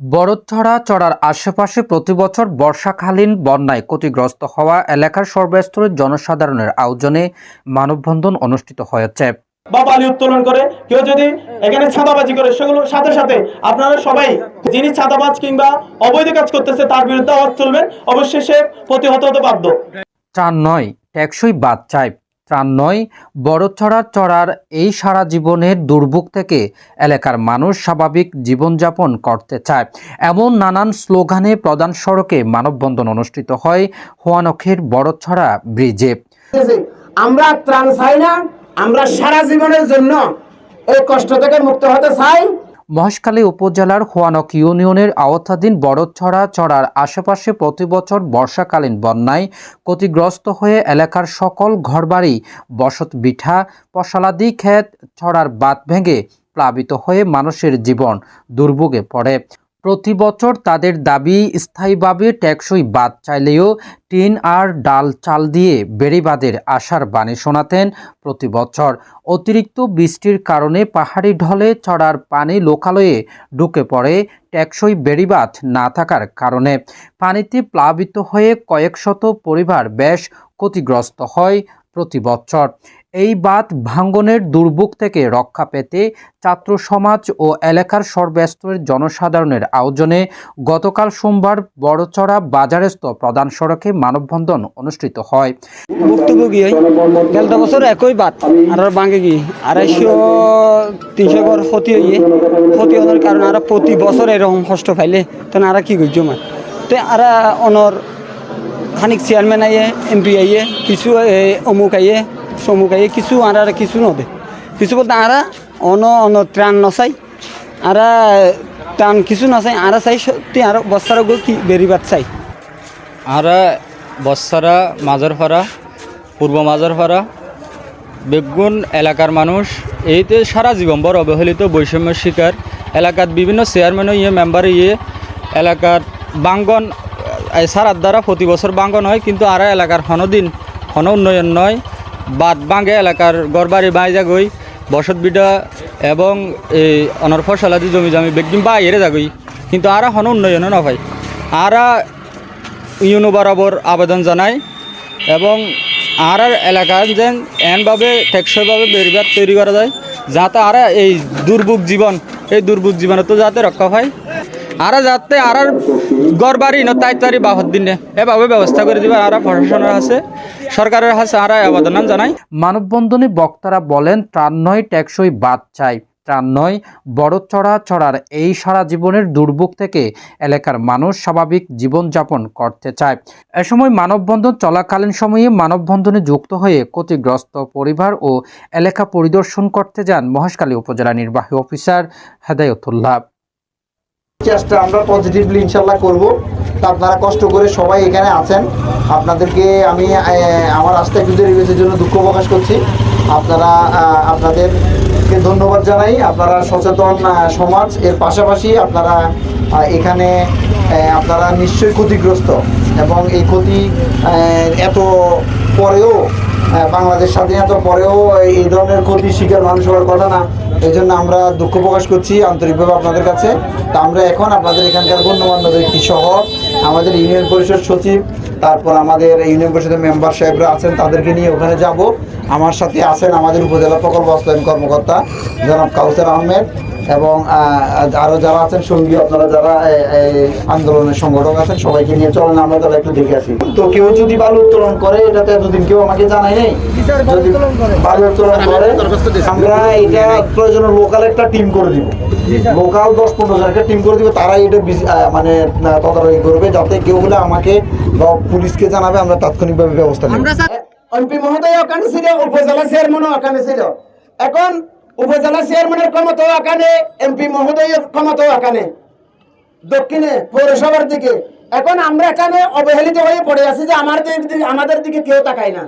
বরদছড়া চড়ার আশেপাশে প্রতিবছর বর্ষাকালীন বন্যায় ক্ষতিগ্রস্ত হওয়া এলাকার সর্বস্তরের জনসাধারণের আয়োজনে মানববন্ধন অনুষ্ঠিত হয়েছে। বা বালি উত্তোলন করে কেউ যদি এখানে ছাদাবাজি করে সেগুলো সাথে সাথে আপনারা সবাই যিনি ছাদাবাজ কিংবা অবৈধ কাজ করতেছে তার বিরুদ্ধে আওয়াজ চলবেন অবশ্যই সে প্রতিহত হতে বাধ্য। ত্রাণ নয় টেকসই বাদ চাই। ত্রাণ নয় বড়ছড়া চড়ার এই সারা জীবনের দুর্ভোগ থেকে এলাকার মানুষ স্বাভাবিক জীবনযাপন করতে চায়। এমন নানান স্লোগানে প্রধান সড়কে মানববন্ধন অনুষ্ঠিত হয় হোয়ানখের বড় ছড়া ব্রিজে। আমরা ত্রাণ চাই না, আমরা সারা জীবনের জন্য এই কষ্ট থেকে মুক্ত হতে চাই। মহেশখালী উপজেলার হোয়ানক ইউনিয়নের আওতাধীন বড়ছড়া চড়ার আশেপাশে প্রতি বছর বর্ষাকালীন বন্যায় ক্ষতিগ্রস্ত হয়ে এলাকার সকল ঘরবাড়ি, বসত বিঠা, পশালাদি ক্ষেত ছড়ার বাদ ভেঙে প্লাবিত হয়ে মানুষের জীবন দুর্ভোগে পড়ে। প্রতি বছর তাদের দাবি, স্থায়ীভাবে টেকসই বাদ চাইলেও টিন আর ডাল চাল দিয়ে বেড়িবাঁধের আশার বাণী শোনাতেন প্রতি বছর। অতিরিক্ত বৃষ্টির কারণে পাহাড়ি ঢলে চড়ার পানি লোকালয়ে ঢুকে পড়ে টেকসই বেড়িবাঁধ না থাকার কারণে। পানিতে প্লাবিত হয়ে কয়েকশত পরিবার বেশ ক্ষতিগ্রস্ত হয়। প্রতি বছর। এই বাঁধ ভাঙ্গনের দুর্ভোগ থেকে রক্ষা পেতে ছাত্র সমাজ ও এলাকার সর্বস্তরের জনসাধারণের আয়োজনে গতকাল সোমবার বড়চড়া বাজারস্থ প্রধান সড়কে মানববন্ধন অনুষ্ঠিত হয়। ভুক্তভোগী দেড়টা বছর একই বাদ আর ভাঙে কি? আড়াইশো তিনশো ঘর ক্ষতি হইয়ে, ক্ষতি হওয়ার কারণে আর প্রতি বছর এরকম কষ্ট পাইলে, তখন আর কি করছ তো আর অনর খানিক চেয়ারম্যান আইয়ে এমপি আইয়ে, কিছু অমুক আইয়ে সমুক আইয়ে, কিছু আর আর কিছু নদে। কিছু বলতে আর অন অন, ত্রাণ নচাই। আর ত্রাণ কিছু নচাই আর চাই, সত্যি আর বস্তার কি বেরিবাদ চাই। আমরা বৎসারা মাজারপাড়া পূর্ব মাজারপাড়া বেগুন এলাকার মানুষ এইতে সারা জীবন বড় অবহেলিত বৈষম্যের শিকার এলাকার বিভিন্ন চেয়ারম্যানও ইয়ে মেম্বার ইয়ে এলাকার বাঙ্গন সারার দ্বারা প্রতি বছর বাঙ্গন হয়, কিন্তু আর এলাকার হনদিন, হন উন্নয়ন নয়। বাদ বাঙ্গে এলাকার গড়বাড়ি বাইজা গই বসত বিডা এবং এই অনর ফসলাদি জমি জমি বেগদিন বা এরে যাগই কিন্তু আর হন উন্নয়ন নয় আরা ইউনো বরাবর আবেদন জানাই এবং আর এলাকার যেন এনভাবে টেকসইভাবে বেরিবাদ তৈরি করা যায়, যাতে আর এই দুর্ভোগ জীবন, এই দুর্ভোগ জীবনে তো যাতে রক্ষা হয় আর যাতে আর গড় বাড়ি ন তাই তারি বাহর দিনে। এভাবে ব্যবস্থা করে দিবে আর প্রশাসনের আছে, সরকারের কাছে আর আবেদন জানাই। মানববন্ধনে বক্তারা বলেন ত্রাণ নয় টেকসই বাদ চাই। ত্রাণ নয় বড় চড়া চড়ার এই সারা জীবনের দুর্ভোগ থেকে এলাকার মানুষ স্বাভাবিক জীবনযাপন করতে চায়। এ সময় মানববন্ধন চলাকালীন সময়ে মানববন্ধনে যুক্ত হয়ে ক্ষতিগ্রস্ত পরিবার ও এলাকা পরিদর্শন করতে যান মহেশখালী উপজেলা নির্বাহী অফিসার হেদায়তুল্লাহ। চেষ্টা আমরা পজিটিভলি ইনশাল্লাহ করব। আপনারা কষ্ট করে সবাই এখানে আছেন। আপনাদেরকে আমি আমার আসতে একটু দেরি জন্য দুঃখ প্রকাশ করছি। আপনারা আপনাদেরকে ধন্যবাদ জানাই। আপনারা সচেতন সমাজ। এর পাশাপাশি আপনারা এখানে আপনারা নিশ্চয়ই ক্ষতিগ্রস্ত। এবং এই ক্ষতি এত পরেও বাংলাদেশ স্বাধীনতার পরেও এই ধরনের ক্ষতির শিকার মানুষ হওয়ার কথা না। এই জন্য আমরা দুঃখ প্রকাশ করছি আন্তরিকভাবে আপনাদের কাছে। তা আমরা এখন আপনাদের এখানকার গণ্যমান্য ব্যক্তি সহ আমাদের ইউনিয়ন পরিষদ সচিব তারপর আমাদের ইউনিয়ন পরিষদের মেম্বার সাহেবরা আছেন তাদেরকে নিয়ে ওখানে যাব। আমার সাথে আছেন আমাদের উপজেলা প্রকল্প বাস্তবায়ন কর্মকর্তা জনাব কাউসার আহমেদ এবং আহ, আরও যারা আছেন সঙ্গী আপনারা যারা আন্দোলনের সংগঠক আছেন সবাইকে নিয়ে চলেন আমরা তাহলে একটু দেখে আসি। তো কেউ যদি বালু উত্তোলন করে এটা তো এতদিন কেউ আমাকে জানাই নেই। যদি বালু উত্তোলন করে আমরা এটা প্রয়োজন লোকাল একটা টিম করে দিব। লোকাল দশ পনেরো জন একটা টিম করে দিব তারাই এটা মানে তদারকি করবে। যাতে কেউ হলে আমাকে বা পুলিশকে জানাবে আমরা তাৎক্ষণিকভাবে ব্যবস্থা নেব। এমপি মহোদয় ওখানে ছিল উপজেলা চেয়ারম্যানও ওখানে ছিল। এখন উপজেলা চেয়ারম্যানের ক্ষমতা ওখানে এমপি মহোদয়ের ক্ষমতা ওখানে। দক্ষিণে পৌরসভার দিকে। এখন আমরা এখানে অবহেলিত হয়ে পড়ে আছি যে আমার আমাদের দিকে কেউ তাকায় না।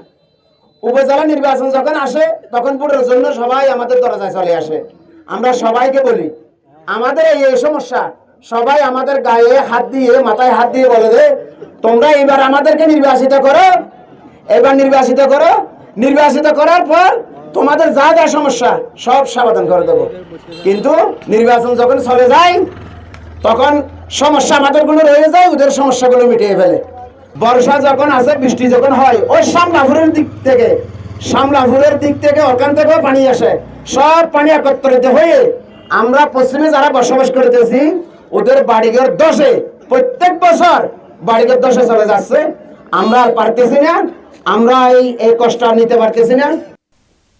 উপজেলা নির্বাচন যখন আসে তখন পুরোর জন্য সবাই আমাদের দরজায় চলে আসে। আমরা সবাইকে বলি আমাদের এই সমস্যা সবাই আমাদের গায়ে হাত দিয়ে, মাথায় হাত দিয়ে বলে দে তোমরা এবার আমাদেরকে নির্বাচিত করো। এবার নির্বাচিত করো। নির্বাচিত করার পর তোমাদের যা যা সমস্যা, সব সমাধান করে দেবো। কিন্তু নির্বাচন যখন চলে যায়, তখন সমস্যা আমাদেরগুলো রয়ে যায়, ওদের সমস্যাগুলো মিটিয়ে ফেলে। বর্ষা যখন আসে, বৃষ্টি যখন হয় ওই সামলাপুরের দিক থেকে সামলাপুরের দিক থেকে ওখান থেকেও পানি আসে। সব পানি একত্রিত হয়ে আমরা পশ্চিমে যারা বসবাস করতেছি ওদের বাড়িঘর দশে। প্রত্যেক বছর বাড়িঘর দশে চলে যাচ্ছে। আমরা আর পারতেছি না। আমরা এই এই কষ্ট আর নিতে পারতেছি না।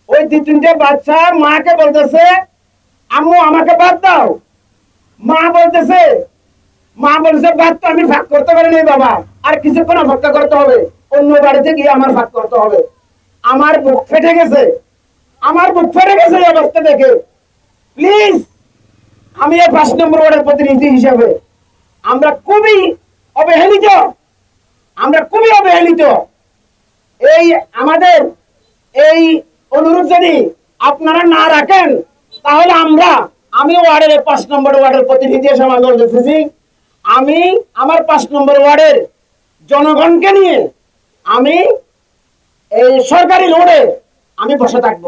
ওই দুই তিনটে বাচ্চা মাকে বলতেছে, আম্মু, আমাকে বাদ দাও। মা বলতেছে, মা বলছে ভাত তো আমি ভাগ করতে পারি নাই বাবা। আর কিছুক্ষণ অপেক্ষা করতে হবে। অন্য বাড়িতে গিয়ে আমার ভাগ করতে হবে। আমার বুক ফেটে গেছে। আমার বুক ফেটে গেছে অবস্থা দেখে। প্লিজ আমি এই পাঁচ নম্বর ওয়ার্ডের প্রতিনিধি হিসাবে। আমরা খুবই অবহেলিত। আমরা খুবই অবহেলিত। এই আমাদের এই অনুরোধ যদি আপনারা না রাখেন, তাহলে আমরা, আমি ওয়ার্ডের পাঁচ নম্বর ওয়ার্ডের প্রতিনিধি হিসেবে আমি বলতেছি আমি আমার পাঁচ নম্বর ওয়ার্ডের জনগণকে নিয়ে আমি এই সরকারি লোডে আমি বসে থাকব।